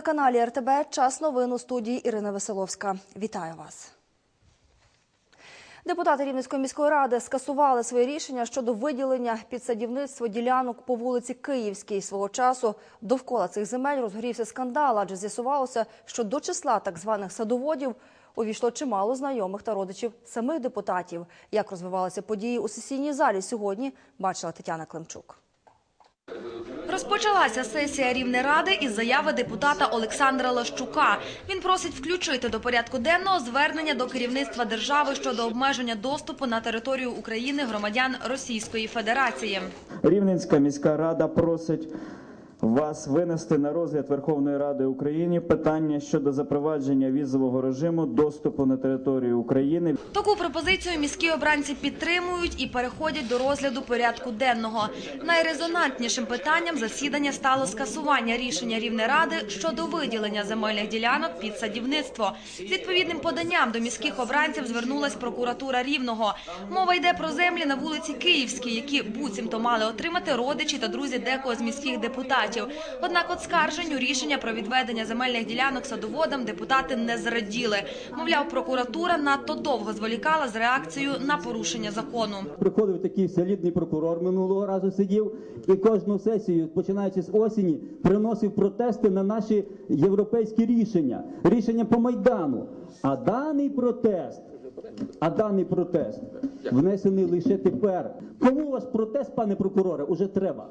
На телеканалі РТБ час новин у студії Ірина Веселовська. Вітаю вас. Депутати Рівненської міської ради скасували своє рішення щодо виділення під садівництво ділянок по вулиці Київській. Свого часу довкола цих земель розгорівся скандал, адже з'ясувалося, що до числа так званих садоводів увійшло чимало знайомих та родичів самих депутатів. Як розвивалися події у сесійній залі сьогодні, бачила Тетяна Климчук. Розпочалася сесія Рівнеради із заяви депутата Олександра Лащука. Він просить включити до порядку денного звернення до керівництва держави щодо обмеження доступу на територію України громадян Російської Федерації. Рівненська міська рада просить вас винести на розгляд Верховної Ради України питання щодо запровадження візового режиму доступу на територію України. Таку пропозицію міські обранці підтримують і переходять до розгляду порядку денного. Найрезонантнішим питанням засідання стало скасування рішення Рівнеради щодо виділення земельних ділянок під садівництво. З відповідним поданням до міських обранців звернулась прокуратура Рівного. Мова йде про землі на вулиці Київській, які буцімто мали отримати родичі та друзі декого з міських депутатів. Однак от скарженню рішення про відведення земельних ділянок садоводам депутати не зраділи. Мовляв, прокуратура надто довго зволікала з реакцією на порушення закону. Приходив такий солідний прокурор минулого разу сидів і кожну сесію, починаючи з осені, приносив протести на наші європейські рішення, рішення по майдану. А даний протест, а даний протест внесений лише тепер. Кому ваш протест, пане прокуроре, уже треба?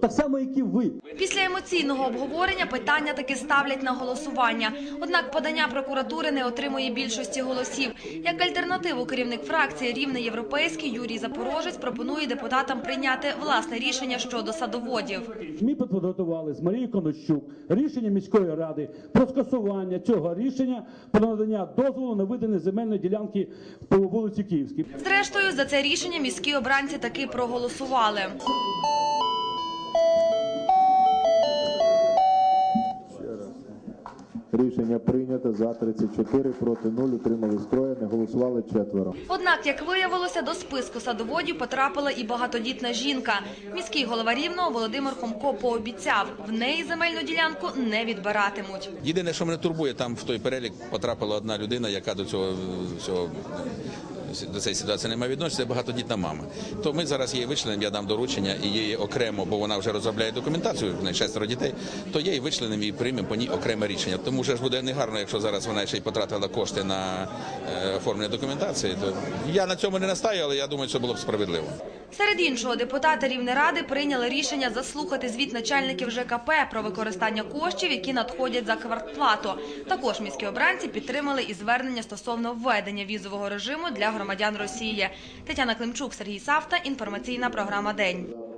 Так само, як і ви. Після емоційного обговорення питання таки ставлять на голосування. Однак подання прокуратури не отримує більшості голосів. Як альтернативу керівник фракції Рівне Європейський Юрій Запорожець пропонує депутатам прийняти власне рішення щодо садоводів. Ми підготували з Марією Конощук рішення міської ради про скасування цього рішення про надання дозволу на видане земельної ділянки по вулиці Київській. Зрештою, за це рішення міські обранці таки проголосували. Рішення прийнято за 34, проти 0, утримались троє, не голосували четверо. Однак, як виявилося, до списку садоводів потрапила і багатодітна жінка. Міський голова Рівного Володимир Хомко пообіцяв, в неї земельну ділянку не відбиратимуть. Єдине, що мене турбує, там в той перелік потрапила одна людина, яка до цього всього до цієї ситуації не відношення, це багатодітна мама. То ми зараз її вичленимо, я дам доручення і її окремо, бо вона вже розробляє документацію, в неї шестеро дітей, то її вичленимо і приймемо по ній окреме рішення. Тому вже ж буде негарно, якщо зараз вона ще й потратила кошти на е, оформлення документації. То я на цьому не настаю, але я думаю, що було б справедливо. Серед іншого, депутати Рівнеради прийняли рішення заслухати звіт начальників ЖКП про використання коштів, які надходять за квартплату. Також міські обранці підтримали і звернення стосовно введення візового режиму для громадян Росії. Тетяна Климчук, Сергій Савта. Інформаційна програма День.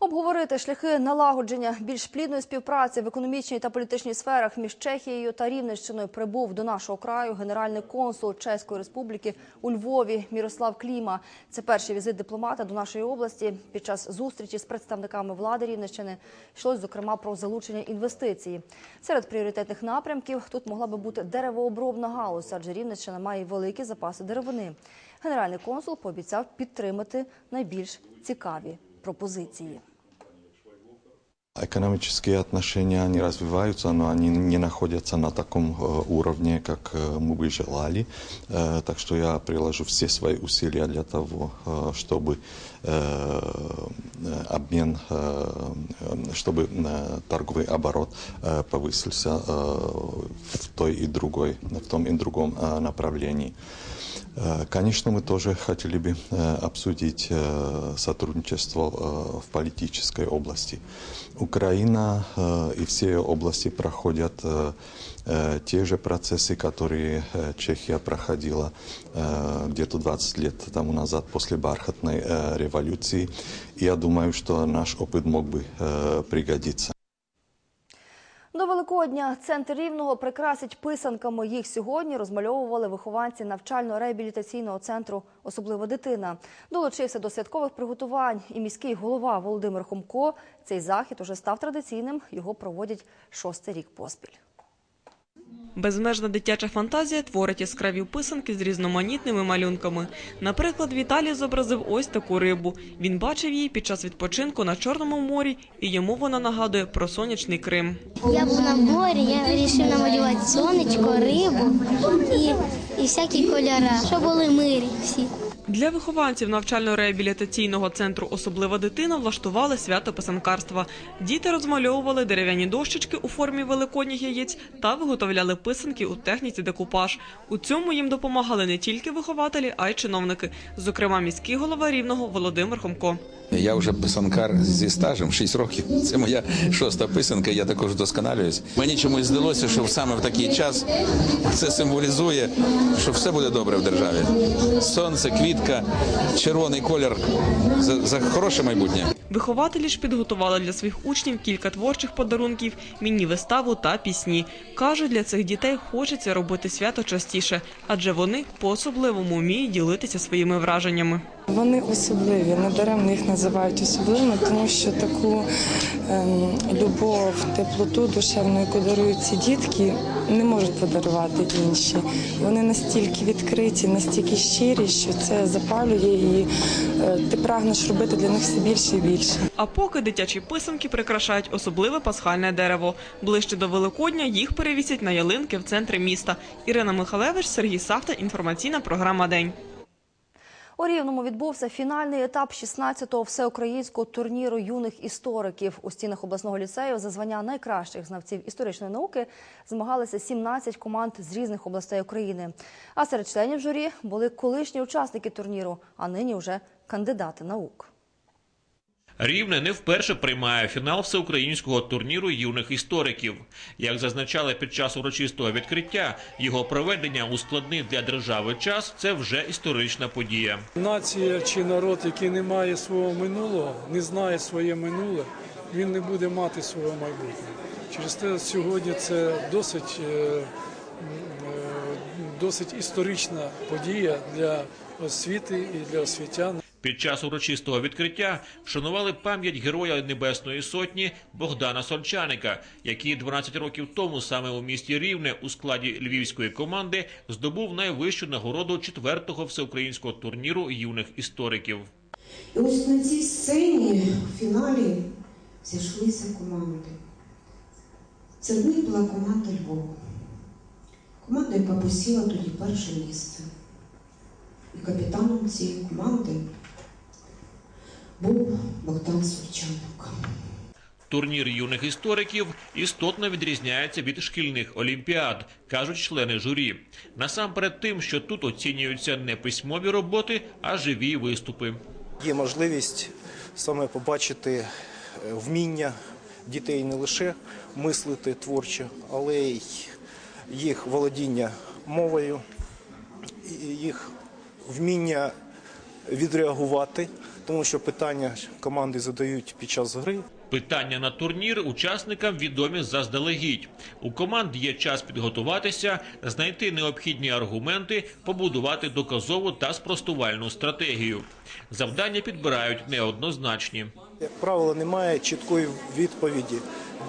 Обговорити шляхи налагодження більш плідної співпраці в економічній та політичній сферах між Чехією та Рівненщиною прибув до нашого краю генеральний консул Чеської Республіки у Львові Мірослав Кліма. Це перший візит дипломата до нашої області. Під час зустрічі з представниками влади Рівненщини йшлось зокрема про залучення інвестицій. Серед пріоритетних напрямків тут могла би бути деревообробна галузь, адже Рівненщина має великі запаси деревини. Генеральний консул пообіцяв підтримати найбільш цікаві пропозиції. Экономические отношения, они развиваются, но они не находятся на таком э, уровне, как э, мы бы желали. Э, Так что я приложу все свои усилия для того, э, чтобы э, э, обмен, э, э, чтобы э, торговый оборот э, повысился э, в той и другой, в том и другом э, направлении. Э, Конечно, мы тоже хотели бы э, обсудить э, сотрудничество в политической области. Украина и все области проходят те же процессы, которые Чехия проходила где-то 20 лет тому назад после бархатной революции. Я думаю, что наш опыт мог бы пригодиться. До Великодня центр Рівного прикрасить писанками. Їх сьогодні розмальовували вихованці навчально-реабілітаційного центру «Особлива дитина». Долучився до святкових приготувань і міський голова Володимир Хомко. Цей захід уже став традиційним. Його проводять шостий рік поспіль. Безмежна дитяча фантазія творить яскраві писанки з різноманітними малюнками. Наприклад, Віталій зобразив ось таку рибу. Він бачив її під час відпочинку на Чорному морі, і йому вона нагадує про сонячний Крим. Я був на морі, я вирішив намалювати сонечко, рибу і, і всякі кольори, щоб були мирі всі. Для вихованців навчально-реабілітаційного центру Особлива дитина влаштували свято писанкарства. Діти розмальовували дерев'яні дощечки у формі великодніх яєць та виготовляли писанки у техніці декупаж. У цьому їм допомагали не тільки вихователі, а й чиновники, зокрема міський голова рівного Володимир Хомко. Я вже писанкар зі стажем 6 років. Це моя шоста писанка. Я також вдосконалююсь. Мені чомусь здалося, що саме в такий час це символізує, що все буде добре в державі. Сонце, квітка, червоний колір за, за хороше майбутнє. Вихователі ж підготували для своїх учнів кілька творчих подарунків, міні-виставу та пісні. Кажуть, для цих дітей хочеться робити свято частіше, адже вони по-особливому вміють ділитися своїми враженнями. Вони особливі, недаремно їх називають особливими, тому що таку ем, любов, теплоту душевну, яку дарують ці дітки, не можуть подарувати інші. Вони настільки відкриті, настільки щирі, що це запалює, і е, ти прагнеш робити для них все більше і більше. А поки дитячі писанки прикрашають особливе пасхальне дерево. Ближче до Великодня їх перевісять на ялинки в центрі міста. Ірина Михалевич, Сергій Савта. Інформаційна програма День. У Рівному відбувся фінальний етап 16-го всеукраїнського турніру юних істориків. У стінах обласного ліцею за звання найкращих знавців історичної науки змагалися 17 команд з різних областей України. А серед членів журі були колишні учасники турніру, а нині вже кандидати наук. Рівне не вперше приймає фінал всеукраїнського турніру юних істориків. Як зазначали під час урочистого відкриття, його проведення у складний для держави час це вже історична подія. Нація чи народ, який не має свого минулого, не знає своє минуле, він не буде мати свого майбутнього. Через те сьогодні це досить, е, е, досить історична подія для освіти і для освітян. Під час урочистого відкриття вшанували пам'ять героя Небесної Сотні Богдана Сольчаника, який 12 років тому саме у місті Рівне у складі львівської команди здобув найвищу нагороду четвертого всеукраїнського турніру юних істориків. І ось на цій сцені в фіналі зійшлися команди. Серед них була команда Львова. Команда, яка посіла тоді перше місце. І капітаном цієї команди був Богдан Сольчанок. Турнір юних істориків істотно відрізняється від шкільних олімпіад, кажуть члени журі. Насамперед тим, що тут оцінюються не письмові роботи, а живі виступи. Є можливість саме побачити е, вміння дітей не лише мислити творчо, але й їх володіння мовою, їх вміння відреагувати, тому що питання команди задають під час гри. Питання на турнір учасникам відомі заздалегідь. У команд є час підготуватися, знайти необхідні аргументи, побудувати доказову та спростувальну стратегію. Завдання підбирають неоднозначні. Як правило, немає чіткої відповіді.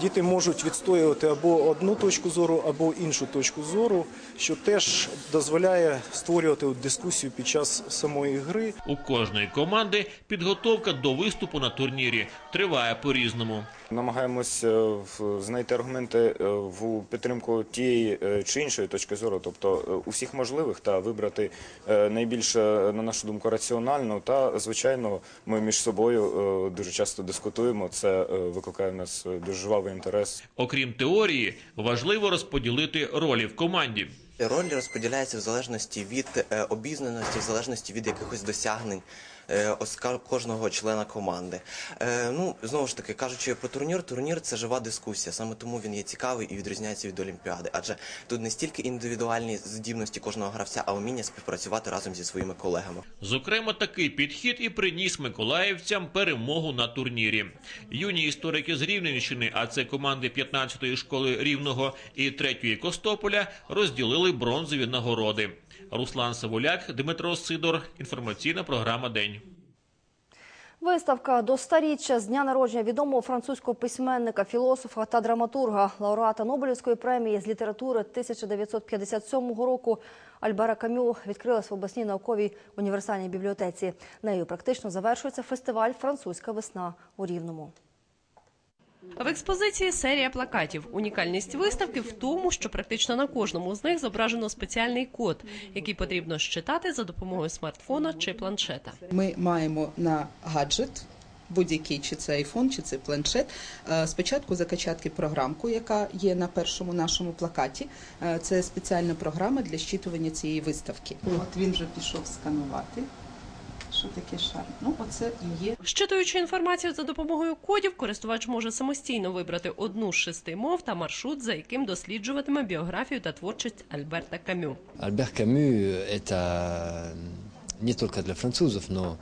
Діти можуть відстоювати або одну точку зору, або іншу точку зору, що теж дозволяє створювати дискусію під час самої гри. У кожної команди підготовка до виступу на турнірі триває по-різному. Намагаємось е, знайти аргументи е, в підтримку тієї е, чи іншої точки зору, тобто е, усіх можливих, та вибрати е, найбільш, е, на нашу думку, раціональну. Та звичайно, ми між собою дуже часто дискутуємо. Це викликає в нас дуже жвавий інтерес. Окрім теорії, важливо розподілити ролі в команді. Роль розподіляється в залежності від е, обізнаності, в залежності від якихось досягнень е, ось ка- кожного члена команди. Е, ну знову ж таки кажучи про турнір, турнір це жива дискусія. Саме тому він є цікавий і відрізняється від Олімпіади. Адже тут не стільки індивідуальні здібності кожного гравця, а вміння співпрацювати разом зі своїми колегами. Зокрема, такий підхід і приніс миколаївцям перемогу на турнірі. Юні історики з Рівненщини, а це команди 15-ї школи Рівного і 3-ї Костополя, розділили бронзові нагороди. Руслан Савуляк, Дмитро Сидор. Інформаційна програма День. Виставка до старіччя з дня народження відомого французького письменника, філософа та драматурга, лауреата Нобелівської премії з літератури 1957 року Альбера Камю відкрилась в обласній науковій універсальній бібліотеці. Нею практично завершується фестиваль Французька весна у Рівному. В експозиції серія плакатів. Унікальність виставки в тому, що практично на кожному з них зображено спеціальний код, який потрібно щитати за допомогою смартфона чи планшета. Ми маємо на гаджет. Будь-який чи це айфон, чи це планшет. е, Спочатку закачати програмку, яка є на першому нашому плакаті. Е, Це спеціальна програма для щитування цієї виставки. От він вже пішов сканувати Що таке шар? Ну, оце і є Щитуючи інформацію за допомогою кодів, користувач може самостійно вибрати одну з шести мов та маршрут, за яким досліджуватиме біографію та творчість Альберта Камю. Альбер Камю – это не только для французов, но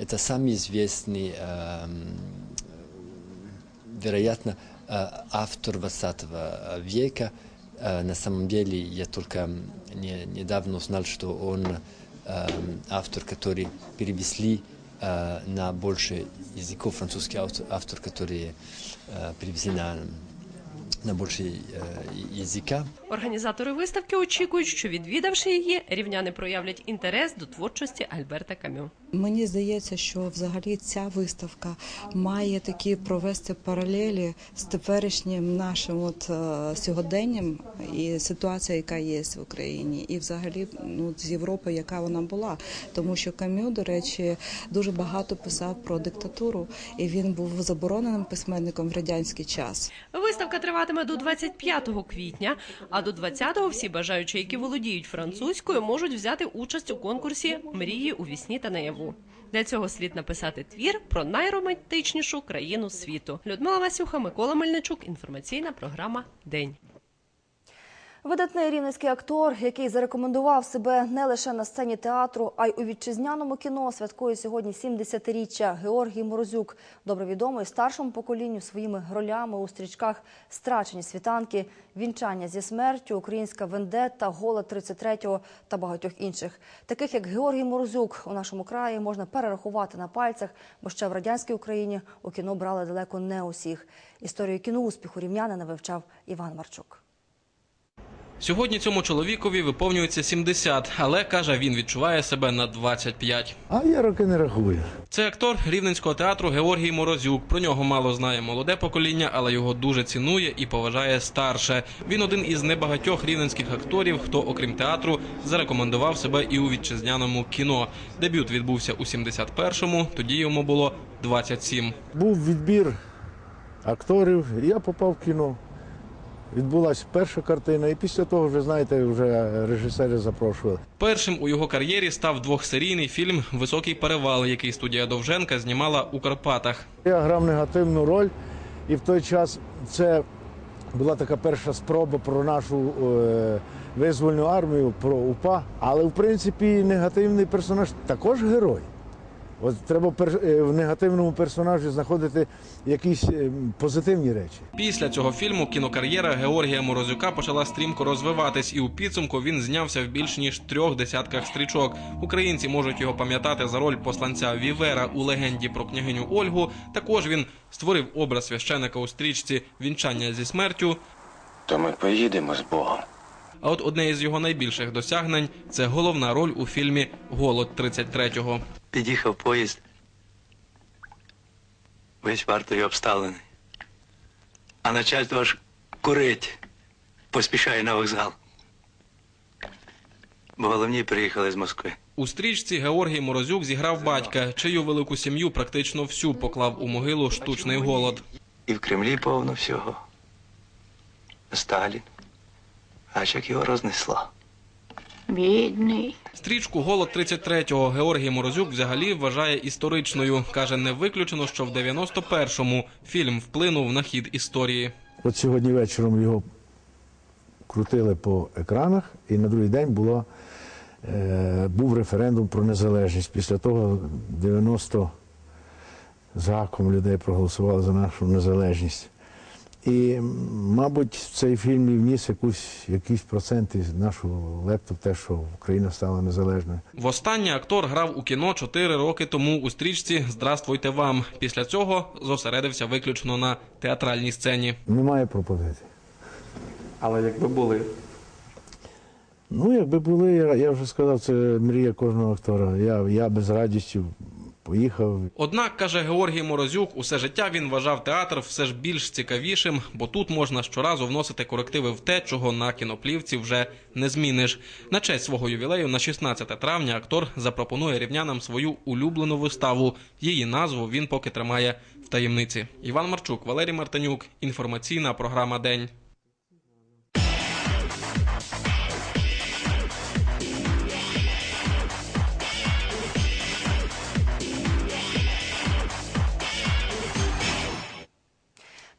это самый известный, эм, вероятно, э, автор 20 века. Э, На самом деле я только не- недавно узнал, что он эм, автор, который перевезли э, на больше языков, французский автор, автор который э, перевезли на, на больше э, языка. Організатори виставки очікують, що відвідавши її, рівняни проявлять інтерес до творчості Альберта Камю. Мені здається, що взагалі ця виставка має такі провести паралелі з теперішнім нашим от е, сьогоденням і ситуація, яка є в Україні, і взагалі ну з Європи, яка вона була. Тому що Кам'ю, до речі, дуже багато писав про диктатуру, і він був забороненим письменником в радянський час. Виставка триватиме до 25 квітня, а до 20-го всі бажаючі, які володіють французькою, можуть взяти участь у конкурсі Мрії у вісні та наяву. Для цього слід написати твір про найромантичнішу країну світу. Людмила Васюха, Микола Мельничук. Інформаційна програма День. Видатний рівненський актор, який зарекомендував себе не лише на сцені театру, а й у вітчизняному кіно, святкує сьогодні 70-річчя Георгій Морозюк, добре відомий старшому поколінню своїми ролями у стрічках «Страчені світанки», «Вінчання зі смертю», «Українська вендетта», «Голод 33-го» та багатьох інших. Таких як Георгій Морозюк у нашому краї можна перерахувати на пальцях, бо ще в радянській Україні у кіно брали далеко не усіх. Історію кіноуспіху рівнянина вивчав Іван Марчук. Сьогодні цьому чоловікові виповнюється 70, але каже, він відчуває себе на 25. А я роки не рахую. Це актор рівненського театру Георгій Морозюк. Про нього мало знає молоде покоління, але його дуже цінує і поважає старше. Він один із небагатьох рівненських акторів, хто, окрім театру, зарекомендував себе і у вітчизняному кіно. Дебют відбувся у 71-му, тоді йому було 27. Був відбір акторів, і я попав в кіно. Відбулася перша картина, і після того вже, знаєте, вже режисери запрошували. Першим у його кар'єрі став двохсерійний фільм Високий перевал, який студія Довженка знімала у Карпатах. Я грав негативну роль, і в той час це була така перша спроба про нашу е, визвольну армію, про УПА. Але в принципі негативний персонаж також герой. От треба пер- е, в негативному персонажі знаходити якісь е, позитивні речі. Після цього фільму кінокар'єра Георгія Морозюка почала стрімко розвиватись, і у підсумку він знявся в більш ніж трьох десятках стрічок. Українці можуть його пам'ятати за роль посланця Вівера у легенді про княгиню Ольгу. Також він створив образ священика у стрічці Вінчання зі смертю. То ми поїдемо з Богом. А от одне із його найбільших досягнень це головна роль у фільмі Голод 33-го. Під'їхав поїзд. Весь вартою обставлений. А начальство аж курить. Поспішає на вокзал. Бо головні приїхали з Москви. У стрічці Георгій Морозюк зіграв батька, чию велику сім'ю практично всю поклав у могилу штучний голод. І в Кремлі повно всього. Сталін. Аж як його рознесло. Бідний. Стрічку Голод 33-го Георгій Морозюк взагалі вважає історичною. Каже, не виключено, що в 91-му фільм вплинув на хід історії. От сьогодні вечором його крутили по екранах, і на другий день було, е, був референдум про незалежність. Після того 90 з гаком людей проголосували за нашу незалежність. І, мабуть, цей фільм і вніс якусь, якийсь процент із нашого лепту в те, що Україна стала незалежною. Востаннє актор грав у кіно 4 роки тому у стрічці Здравствуйте вам. Після цього зосередився виключно на театральній сцені. Немає пропозицій. Але якби були. Ну, якби були, я, я вже сказав, це мрія кожного актора. Я, я без радості поїхав. Однак, каже Георгій Морозюк, усе життя він вважав театр все ж більш цікавішим, бо тут можна щоразу вносити корективи в те, чого на кіноплівці вже не зміниш. На честь свого ювілею на 16 травня актор запропонує рівнянам свою улюблену виставу. Її назву він поки тримає в таємниці. Іван Марчук, Валерій Мартинюк. Інформаційна програма День.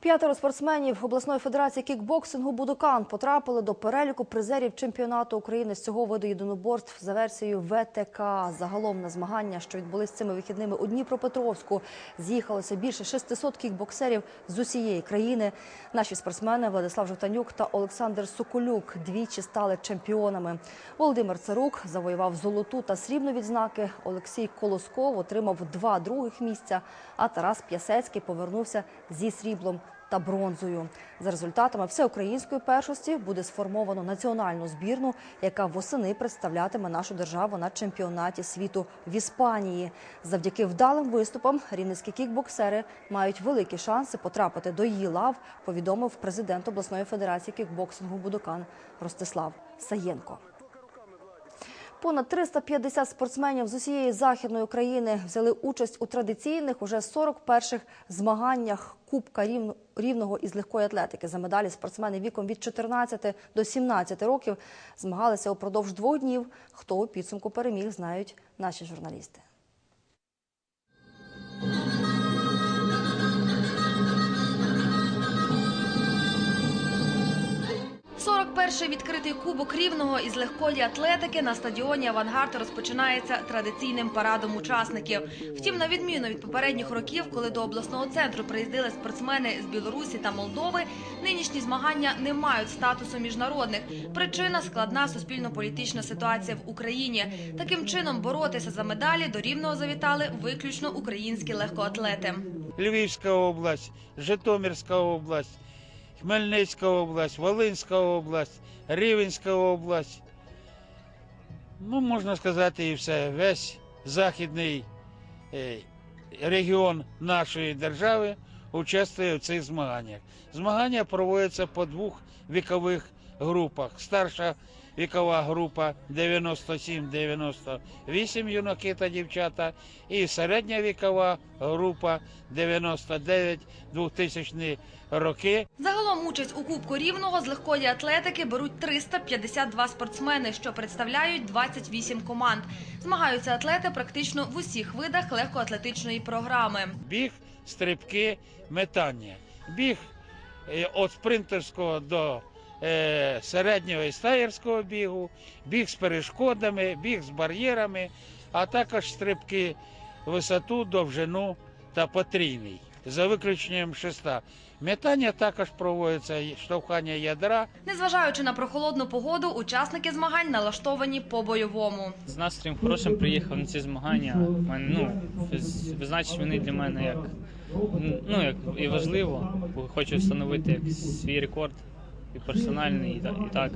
П'ятеро спортсменів обласної федерації кікбоксингу Будукан потрапили до переліку призерів чемпіонату України з цього виду єдиноборств за версією ВТК. Загалом на змагання, що відбулись цими вихідними у Дніпропетровську, з'їхалося більше 600 кікбоксерів з усієї країни. Наші спортсмени Владислав Жовтанюк та Олександр Соколюк двічі стали чемпіонами. Володимир Царук завоював золоту та срібну відзнаки. Олексій Колосков отримав два других місця. А Тарас П'ясецький повернувся зі сріблом та бронзою. За результатами всеукраїнської першості буде сформовано національну збірну, яка восени представлятиме нашу державу на чемпіонаті світу в Іспанії. Завдяки вдалим виступам рівненські кікбоксери мають великі шанси потрапити до її лав. Повідомив президент обласної федерації кікбоксингу Будокан Ростислав Саєнко. Понад 350 спортсменів з усієї західної України взяли участь у традиційних уже 41-х змаганнях Кубка Рівно- Рівного із легкої атлетики. За медалі спортсмени віком від 14 до 17 років змагалися упродовж двох днів. Хто у підсумку переміг, знають наші журналісти. 41-й відкритий кубок рівного із легкої атлетики на стадіоні Авангард розпочинається традиційним парадом учасників. Втім, на відміну від попередніх років, коли до обласного центру приїздили спортсмени з Білорусі та Молдови, нинішні змагання не мають статусу міжнародних. Причина складна суспільно-політична ситуація в Україні. Таким чином боротися за медалі до рівного завітали виключно українські легкоатлети. Львівська область, Житомирська область, Хмельницька область, Волинська область, Рівенська область. Ну, можна сказати, і все. Весь західний е, регіон нашої держави участвує в цих змаганнях. Змагання проводяться по двох вікових групах. Старша вікова група 97-98 юнаки та дівчата, і середня вікова група 99-2000 роки. Загалом участь у Кубку Рівного з легкої атлетики беруть 352 спортсмени, що представляють 28 команд. Змагаються атлети практично в усіх видах легкоатлетичної програми. Біг, стрибки, метання. Біг е, від спринтерського до е, середнього і стаєрського бігу, біг з перешкодами, біг з бар'єрами, а також стрибки висоту, довжину та потрійний, за виключенням шеста. Метання також проводиться штовхання ядра. Незважаючи на прохолодну погоду, учасники змагань налаштовані по-бойовому. З настроєм хорошим приїхав на ці змагання. Ну, визначить вони для мене як ну як і важливо, хочу встановити як свій рекорд і персональний, і так, і так,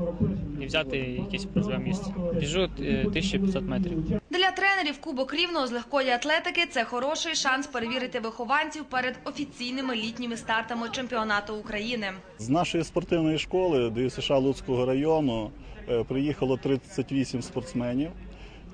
і взяти якесь призове місце. Біжу е, 1500 метрів. Для тренерів Кубок Рівного з легкої атлетики це хороший шанс перевірити вихованців перед офіційними літніми стартами чемпіонату України. З нашої спортивної школи ДЮСШ Луцького району е, приїхало 38 спортсменів.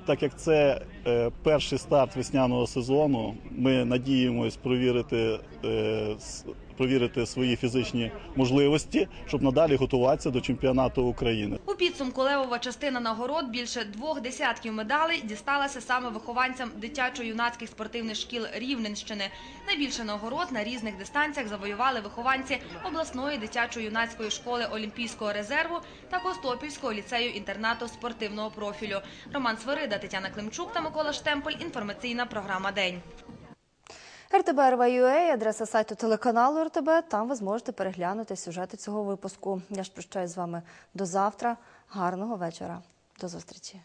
Так як це е, перший старт весняного сезону, ми надіємось провірити, е, с- провірити свої фізичні можливості, щоб надалі готуватися до чемпіонату України. У підсумку левова частина нагород більше двох десятків медалей дісталася саме вихованцям дитячо-юнацьких спортивних шкіл Рівненщини. Найбільше нагород на різних дистанціях завоювали вихованці обласної дитячо-юнацької школи Олімпійського резерву та Костопільського ліцею інтернату спортивного профілю. Роман Свирида, Тетяна Климчук та Микола Штемпель. Інформаційна програма День. РТБ РВ.UA, адреса сайту телеканалу РТБ. Там ви зможете переглянути сюжети цього випуску. Я ж прощаюсь з вами до завтра. Гарного вечора. До зустрічі.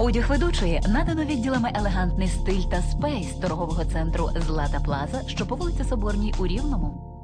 Одяг ведучої надано відділами елегантний стиль та спейс торгового центру Злата Плаза, що по вулиці Соборній у Рівному.